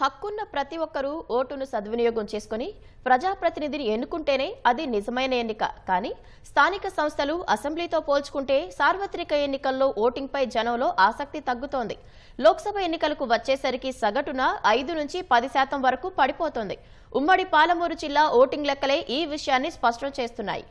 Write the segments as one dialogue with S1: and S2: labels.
S1: హక్కున్న ప్రతి ఒక్కరూ ఓటును సద్వినియోగం చేసుకుని ప్రజాప్రతినిధిని ఎన్నుకుంటేనే అది నిజమైన ఎన్నిక. కానీ స్థానిక సంస్థలు అసెంబ్లీతో పోల్చుకుంటే సార్వత్రిక ఎన్నికల్లో ఓటింగ్పై జనంలో ఆసక్తి తగ్గుతోంది. లోక్సభ ఎన్నికలకు వచ్చేసరికి సగటున ఐదు నుంచి పది శాతం వరకు పడిపోతోంది. ఉమ్మడి పాలమూరు జిల్లా ఓటింగ్ లెక్కలే ఈ విషయాన్ని స్పష్టం చేస్తున్నాయి.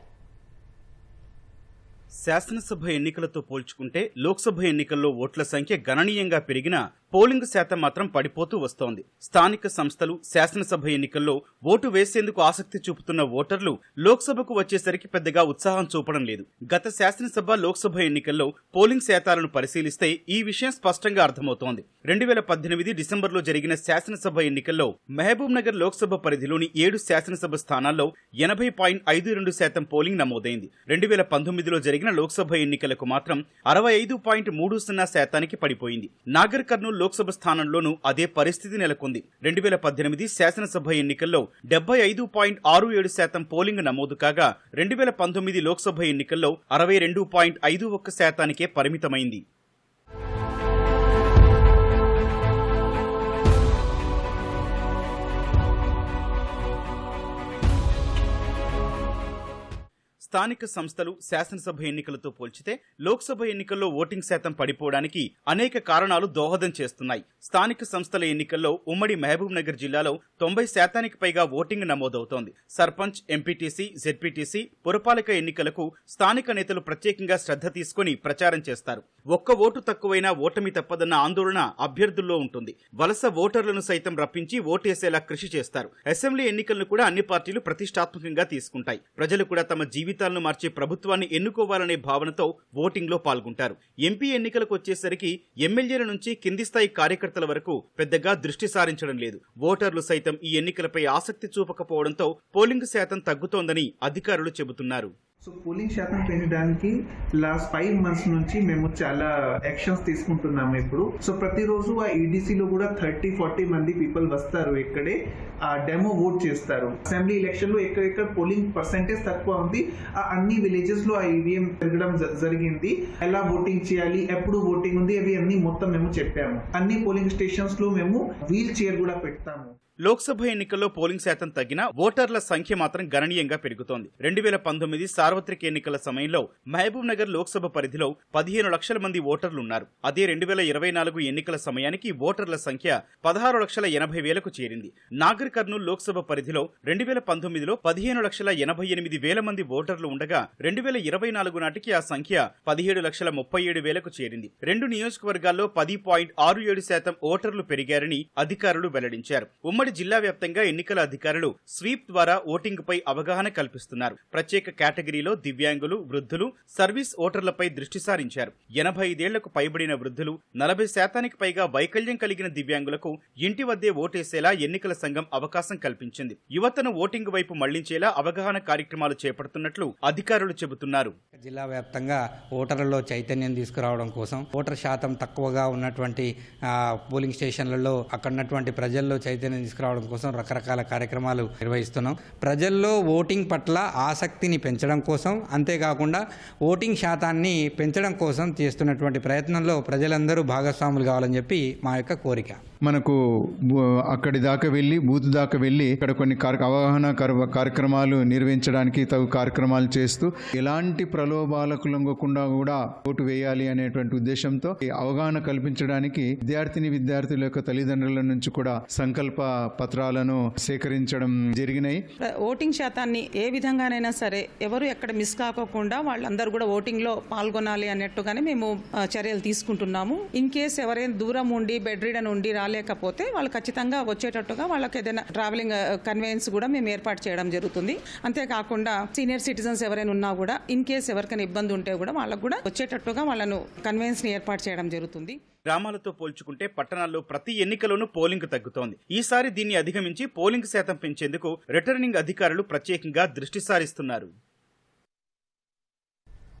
S2: శాసనసభ ఎన్నికలతో పోల్చుకుంటే లోక్సభ ఎన్నికల్లో ఓట్ల సంఖ్య గణనీయంగా పెరిగినా పోలింగ్ శాతం మాత్రం పడిపోతూ వస్తోంది. స్థానిక సంస్థలు శాసనసభ ఎన్నికల్లో ఓటు వేసేందుకు ఆసక్తి చూపుతున్న ఓటర్లు లోక్సభకు వచ్చేసరికి పెద్దగా ఉత్సాహం చూపడం లేదు. గత శాసనసభ లోక్సభ ఎన్నికల్లో పోలింగ్ శాతాలను పరిశీలిస్తే ఈ విషయం స్పష్టంగా అర్థమవుతోంది. రెండు వేల పద్దెనిమిది డిసెంబర్లో జరిగిన శాసనసభ ఎన్నికల్లో మహబూబ్ నగర్ లోక్సభ పరిధిలోని ఏడు శాసనసభ స్థానాల్లో ఎనభై పాయింట్ ఐదు రెండు శాతం పోలింగ్ నమోదైంది. రెండు వేల పంతొమ్మిదిలో జరిగిన లోక్సభ ఎన్నికలకు మాత్రం అరవై ఐదు పాయింట్ మూడు సున్నా శాతానికి పడిపోయింది. నాగర్ కర్నూలు లోక్సభ స్థానంలోనూ అదే పరిస్థితి నెలకొంది. రెండు వేల పద్దెనిమిది శాసనసభ ఎన్నికల్లో డెబ్బై ఐదు పాయింట్ ఆరు ఏడు శాతం పోలింగ్ నమోదు కాగా రెండు వేల పంతొమ్మిది లోక్సభ ఎన్నికల్లో అరవై రెండు పాయింట్ ఐదు ఒక్క శాతానికే పరిమితమైంది. స్థానిక సంస్థలు శాసనసభ ఎన్నికలతో పోల్చితే లోక్సభ ఎన్నికల్లో ఓటింగ్ శాతం పడిపోవడానికి అనేక కారణాలు దోహదం చేస్తున్నాయి. స్థానిక సంస్థల ఎన్నికల్లో ఉమ్మడి మహబూబ్ నగర్ జిల్లాలో తొంభై శాతానికి పైగా ఓటింగ్ నమోదవుతోంది. సర్పంచ్ ఎంపీటీసీ జెడ్పీటీసీ పురపాలక ఎన్నికలకు స్థానిక నేతలు ప్రత్యేకంగా శ్రద్ధ తీసుకుని ప్రచారం చేస్తారు. ఒక్క ఓటు తక్కువైనా ఓటమి తప్పదన్న ఆందోళన అభ్యర్థుల్లో ఉంటుంది. వలస ఓటర్లను సైతం రప్పించి ఓటేసేలా కృషి చేస్తారు. అసెంబ్లీ ఎన్నికలను కూడా అన్ని పార్టీలు ప్రతిష్టాత్మకంగా తీసుకుంటాయి. ప్రజలు కూడా తమ జీవితాలను మార్చే ప్రభుత్వాన్ని ఎన్నుకోవాలనే భావనతో ఓటింగ్లో పాల్గొంటారు. ఎంపీ ఎన్నికలకు వచ్చేసరికి ఎమ్మెల్యేల నుంచి కింది స్థాయి కార్యకర్తల వరకు పెద్దగా దృష్టి సారించడం లేదు. ఓటర్లు సైతం ఈ ఎన్నికలపై ఆసక్తి చూపకపోవడంతో పోలింగ్ శాతం తగ్గుతోందని అధికారులు చెబుతున్నారు.
S3: సో పోలింగ్ శాతం పెంచడానికి లాస్ట్ ఫైవ్ మంత్స్ నుంచి మేము చాలా యాక్షన్స్ తీసుకుంటున్నాము ఇప్పుడు. సో ప్రతిరోజు ఆ ఈడీసీలో లో కూడా థర్టీ ఫార్టీ మంది పీపుల్ వస్తారు ఇక్కడే. ఆ డెమో ఓట్ చేస్తారు. అసెంబ్లీ ఎలక్షన్లో ఎక్కడెక్కడ పోలింగ్ పర్సెంటేజ్ తక్కువ ఉంది. ఆ అన్ని విలేజెస్లో ఆ ఈవీఎం తిరగడం జరిగింది. ఎలా ఓటింగ్ చేయాలి ఎప్పుడు ఓటింగ్ ఉంది అవి అన్ని మొత్తం మేము చెప్పాము. అన్ని పోలింగ్ స్టేషన్స్లో మేము వీల్ చైర్ కూడా పెడతాము.
S2: లోక్సభ ఎన్నికల్లో పోలింగ్ శాతం తగ్గినా ఓటర్ల సంఖ్య మాత్రం గణనీయంగా పెరుగుతోంది. రెండు వేల పంతొమ్మిది సార్వత్రిక ఎన్నికల సమయంలో మహబూబ్ నగర్ లోక్సభ పరిధిలో పదిహేను లక్షల మంది ఓటర్లు ఉన్నారు అదే రెండు వేల ఇరవై నాలుగు ఎన్నికల సమయానికి ఓటర్ల సంఖ్య పదహారు లక్షల ఎనభై వేలకు చేరింది. నాగర్ కర్నూలు లోక్సభ పరిధిలో రెండు వేల పంతొమ్మిదిలో పదిహేను లక్షల ఎనభై ఎనిమిది వేల మంది ఓటర్లు ఉండగా రెండు వేల ఇరవై నాలుగు నాటికి ఆ సంఖ్య పదిహేడు లక్షల ముప్పై ఏడు వేలకు చేరింది. రెండు నియోజకవర్గాల్లో పది పాయింట్ ఆరు ఏడు శాతం ఓటర్లు పెరిగారని అధికారులు వెల్లడించారు. ఉమ్మడి జిల్లా వ్యాప్తంగా ఎన్నికల అధికారులు స్వీప్ ద్వారా ఓటింగ్ పై అవగాహన కల్పిస్తున్నారు. ప్రత్యేక కేటగిరీలో దివ్యాంగులు వృద్ధులు సర్వీస్ ఓటర్లపై దృష్టి సారించారు. ఎనభై ఐదేళ్ళకు పైబడిన వృద్ధులు నలభై శాతానికి పైగా వైకల్యం కలిగిన దివ్యాంగులకు ఇంటి వద్దే ఓటేసేలా ఎన్నికల సంఘం అవకాశం కల్పించింది. యువతను ఓటింగ్ వైపు మళ్ళించేలా అవగాహన కార్యక్రమాలు చేపడుతున్నట్లు అధికారులు చెబుతున్నారు.
S4: జిల్లా వ్యాప్తంగా ఓటర్లలో చైతన్యం తీసుకురావడం కోసం ఓటర్ శాతం తక్కువగా ఉన్నటువంటి పోలింగ్ స్టేషన్లలో అక్కడ ఉన్నటువంటి ప్రజల్లో చైతన్యం తీసుకురావడం కోసం రకరకాల కార్యక్రమాలు నిర్వహిస్తున్నాం. ప్రజల్లో ఓటింగ్ పట్ల ఆసక్తిని పెంచడం కోసం అంతేకాకుండా ఓటింగ్ శాతాన్ని పెంచడం కోసం చేస్తున్నటువంటి ప్రయత్నంలో ప్రజలందరూ భాగస్వాములు కావాలని చెప్పి మా యొక్క కోరిక.
S5: మనకు అక్కడి దాకా వెళ్ళి బూత్ దాకా వెళ్ళి ఇక్కడ కొన్ని అవగాహన కార్యక్రమాలు నిర్వహించడానికి తగు కార్యక్రమాలు చేస్తూ ఎలాంటి ప్రలోభాలకు లొంగకుండా కూడా ఓటు వేయాలి అనేటువంటి ఉద్దేశంతో ఈ అవగాహన కల్పించడానికి విద్యార్థిని విద్యార్థుల యొక్క తల్లిదండ్రుల నుంచి కూడా సంకల్ప పత్రాలను సేకరించడం జరిగినాయి.
S6: ఓటింగ్ శాతాన్ని ఏ విధంగానైనా సరే ఎవరు ఎక్కడ మిస్ కాకోకుండా వాళ్ళందరూ కూడా ఓటింగ్లో పాల్గొనాలి అన్నట్టుగానే మేము చర్యలు తీసుకుంటున్నాము. ఇన్ కేస్ ఎవరైనా దూరం ఉండి బెడ్ రీడన్ ఉండి రాలేకపోతే వాళ్ళు ఖచ్చితంగా వచ్చేటట్టుగా వాళ్ళకి ఏదైనా ట్రావెలింగ్ కన్వెన్స్ కూడా మేము ఏర్పాటు చేయడం జరుగుతుంది. అంతేకాకుండా సీనియర్ సిటిజన్స్ ఎవరైనా ఉన్నా కూడా ఇన్ కేస్ ఎవరికైనా ఇబ్బంది ఉంటే కూడా వాళ్ళకు కూడా వచ్చేటట్టుగా వాళ్ళను కన్వెన్స్ ఏర్పాటు చేయడం జరుగుతుంది.
S2: గ్రామాలతో పోల్చుకుంటే పట్టణాల్లో ప్రతి ఎన్నికలోనూ పోలింగ్ తగ్గుతోంది. ఈసారి దీన్ని అధిగమించి పోలింగ్ శాతం పెంచేందుకు రిటర్నింగ్ అధికారులు ప్రత్యేకంగా దృష్టి సారిస్తున్నారు.